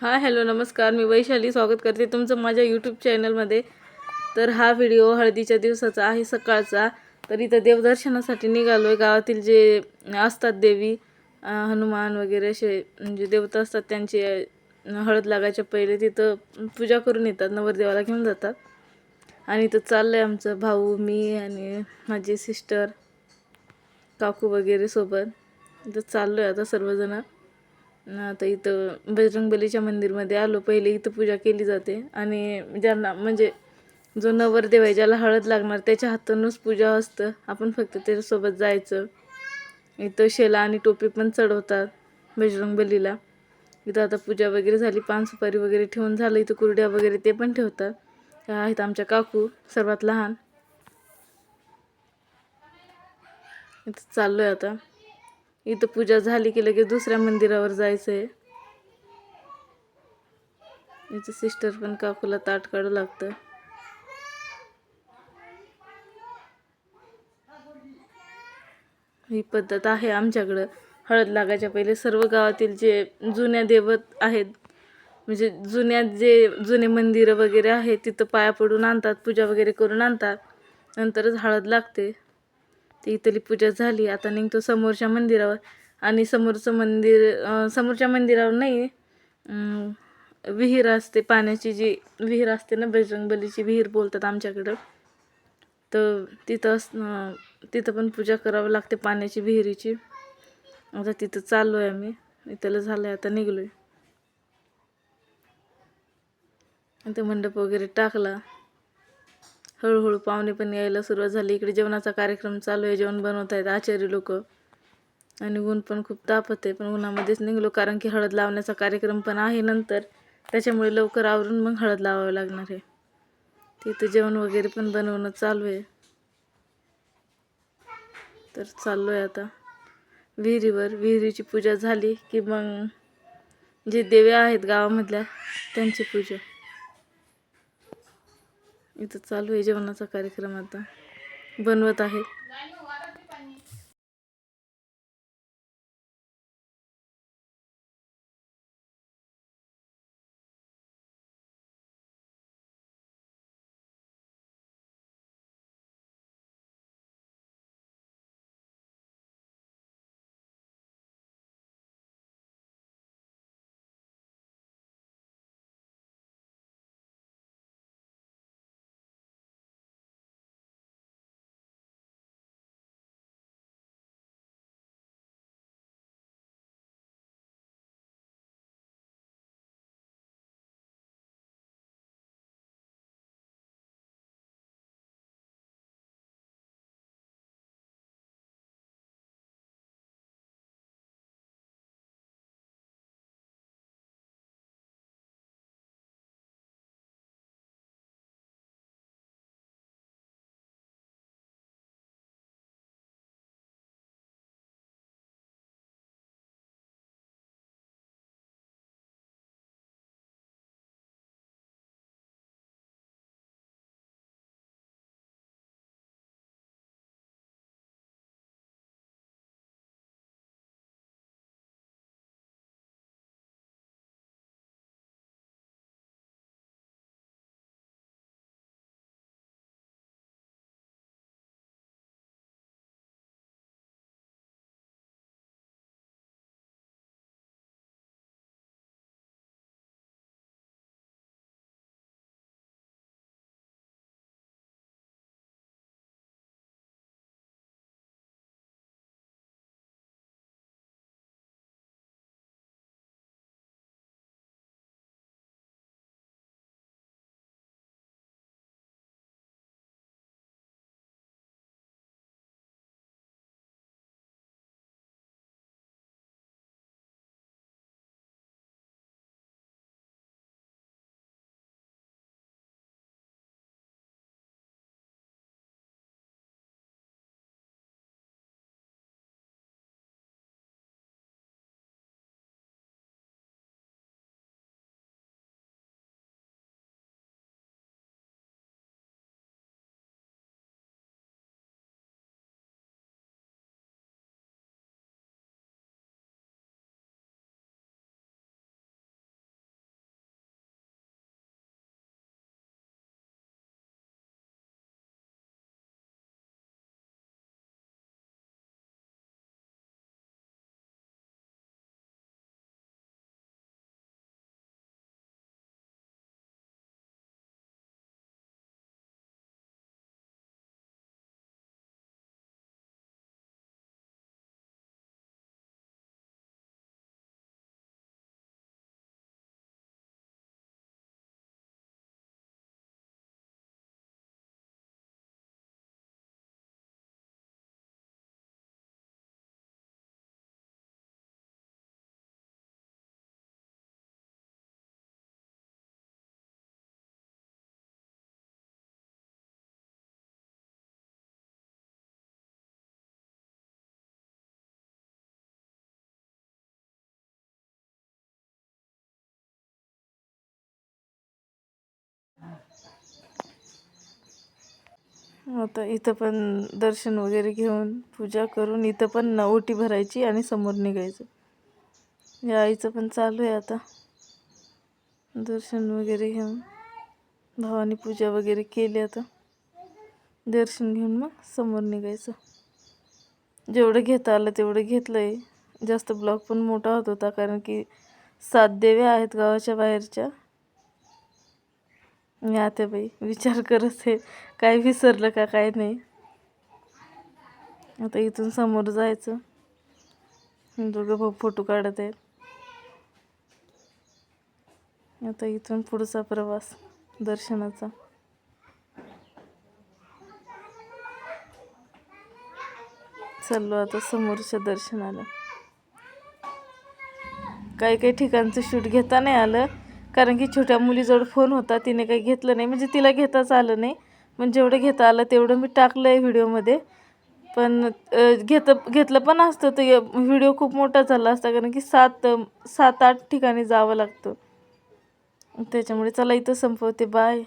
हा हॅलो नमस्कार. मी वैशाली स्वागत करते तुमचं माझ्या यूट्यूब चॅनलमध्ये तर हा व्हिडिओ हळदीच्या दिवसाचा आहे सकाळचा. तर इथं देवदर्शनासाठी निघालो आहे गावातील जे असतात देवी हनुमान वगैरे असे म्हणजे देवता असतात त्यांची हळद लागायच्या पहिले. तिथं पूजा करून येतात नवरदेवाला घेऊन जातात. आणि इथं चाललं आहे आमचं भाऊ मी आणि माझी सिस्टर काकू वगैरे सोबत. इथं चाललो आहे आता सर्वजणं. आता इथं बजरंगबलीच्या मंदिरमध्ये आलो पहिले इथं पूजा केली जाते. आणि ज्यांना म्हणजे जो नवरदेव आहे ज्याला हळद लागणार त्याच्या हातानंच पूजा असतं. आपण फक्त त्याच्यासोबत जायचं. इथं शेला आणि टोपी पण चढवतात बजरंगबलीला. इथं आता पूजा वगैरे झाली पान सुपारी वगैरे ठेवून झालं इथं कुरड्या वगैरे ते पण ठेवतात. त्या आहेत आमच्या काकू सर्वात लहान. इथं चाललो आहे आता. इथं पूजा झाली की लगेच दुसऱ्या मंदिरावर जायचं आहे इथं सिस्टर पण काकूला ताट काढू लागतं. ही पद्धत आहे आमच्याकडं. हळद लागायच्या पहिले सर्व गावातील जे जुन्या देवत आहेत म्हणजे जुन्या जे जुने मंदिरं वगैरे आहेत तिथं पाया पडून आणतात पूजा वगैरे करून आणतात. नंतरच हळद लागते. ती इथली पूजा झाली. आता निघतो समोरच्या मंदिरावर. आणि समोरचं मंदिर समोरच्या मंदिरावर नाही विहीर असते पाण्याची जी. विहीर असते ना बजरंगबलीची विहीर बोलतात आमच्याकडं. तर तिथं अस तिथं पण पूजा करावं लागते पाण्याची विहिरीची. आता तिथं चाललो आहे आम्ही. इथलं झालं आहे आता निघलो आहे ते मंडप वगैरे टाकला. हळूहळू पाहुणे पण यायला सुरुवात झाली. इकडे जेवणाचा कार्यक्रम चालू आहे. जेवण बनवत आहेत आचारी लोक. आणि ऊन पण खूप तापत आहे. पण उन्हामध्येच निघलो कारण की हळद लावण्याचा कार्यक्रम पण आहे नंतर. त्याच्यामुळे लवकर आवरून मग हळद लावावं लागणार आहे. तिथं जेवण वगैरे पण बनवणं चालू आहे. तर चाललो आहे आता. विहिरीवर विहिरीची पूजा झाली की मग जे देव्या आहेत गावामधल्या त्यांची पूजा. इथं चालू आहे जेवणाचा कार्यक्रम आता. बनवत आहे आता इथं पण दर्शन वगैरे घेऊन पूजा करून इथं पण ओटी भरायची आणि समोर निघायचं. या आईचं पण चालू आहे आता. दर्शन वगैरे घेऊन. भावानी पूजा वगैरे केली आता. दर्शन घेऊन मग समोर निघायचं. जेवढं घेता आलं तेवढं घेतलं आहे जास्त ब्लॉक पण मोठा होत होता कारण की सात देव्या आहेत गावाच्या बाहेरच्या. मी आता बाई विचार करत आहे काय विसरलं का काय नाही. आता इथून समोर जायचं. दोघं भाऊ फोटो काढत आहेत. आता इथून पुढचा प्रवास दर्शनाचा. चाललो आता समोरच्या दर्शनाला. काही काही ठिकाणचं शूट घेता नाही आलं. कारण की छोट्या मुलीजवळ फोन होता तिने काही घेतलं नाही. म्हणजे तिला घेताच आलं नाही. पण जेवढं घेता आलं तेवढं मी टाकलं आहे व्हिडिओमध्ये पण घेत घेतलं पण असतं. तर व्हिडिओ खूप मोठा झाला असता कारण की सात सात आठ ठिकाणी जावं लागतं. त्याच्यामुळे चला इथं संपवते. बाय